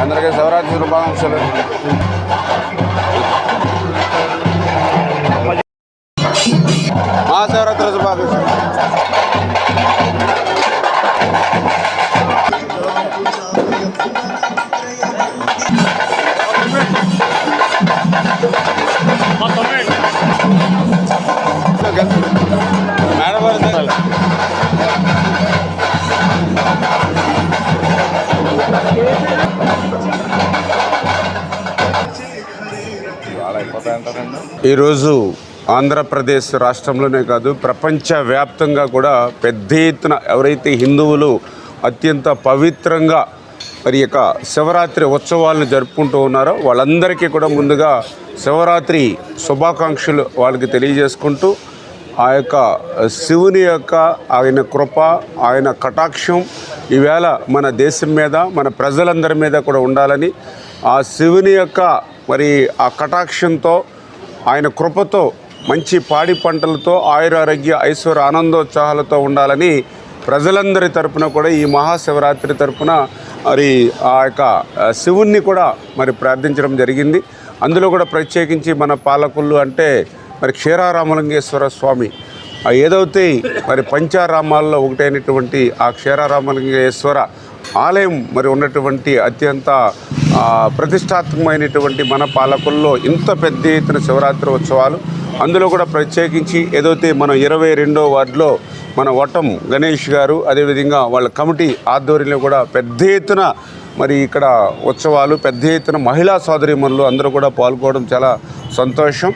అందరికీ శివరాత్రి శుభాకాంక్షలు. మహాశివరాత్రి శుభాకాంక్షలు. ఈరోజు ఆంధ్రప్రదేశ్ రాష్ట్రంలోనే కాదు ప్రపంచవ్యాప్తంగా కూడా పెద్ద ఎత్తున ఎవరైతే హిందువులు అత్యంత పవిత్రంగా మరి యొక్క శివరాత్రి ఉత్సవాలను జరుపుకుంటూ ఉన్నారో వాళ్ళందరికీ కూడా ముందుగా శివరాత్రి శుభాకాంక్షలు వాళ్ళకి తెలియజేసుకుంటూ ఆ యొక్క శివుని యొక్క ఆయన కృప ఆయన కటాక్షం ఈవేళ మన దేశం మీద మన ప్రజలందరి మీద కూడా ఉండాలని ఆ శివుని యొక్క మరి ఆ కటాక్షంతో ఆయన కృపతో మంచి పాడి పంటలతో ఆయురారోగ్య ఐశ్వర్య ఆనందోత్సాహాలతో ఉండాలని ప్రజలందరి తరపున కూడా ఈ మహాశివరాత్రి తరపున మరి ఆ యొక్క శివుణ్ణి కూడా మరి ప్రార్థించడం జరిగింది. అందులో కూడా ప్రత్యేకించి మన పాలకులు అంటే మరి క్షీరారామలింగేశ్వర స్వామి. ఏదైతే మరి పంచారామాల్లో ఒకటైనటువంటి ఆ క్షీరారామలింగేశ్వర ఆలయం మరి ఉన్నటువంటి అత్యంత ప్రతిష్టాత్మకమైనటువంటి మన పాలకుల్లో ఇంత పెద్ద ఎత్తున శివరాత్రి ఉత్సవాలు. అందులో కూడా ప్రత్యేకించి ఏదైతే మనం ఇరవై రెండో వార్డులో మన వటం గణేష్ గారు అదేవిధంగా వాళ్ళ కమిటీ ఆధ్వర్యంలో కూడా పెద్ద ఎత్తున మరి ఇక్కడ ఉత్సవాలు పెద్ద ఎత్తున మహిళా సోదరిమణులు అందరూ కూడా పాల్గొనడం చాలా సంతోషం.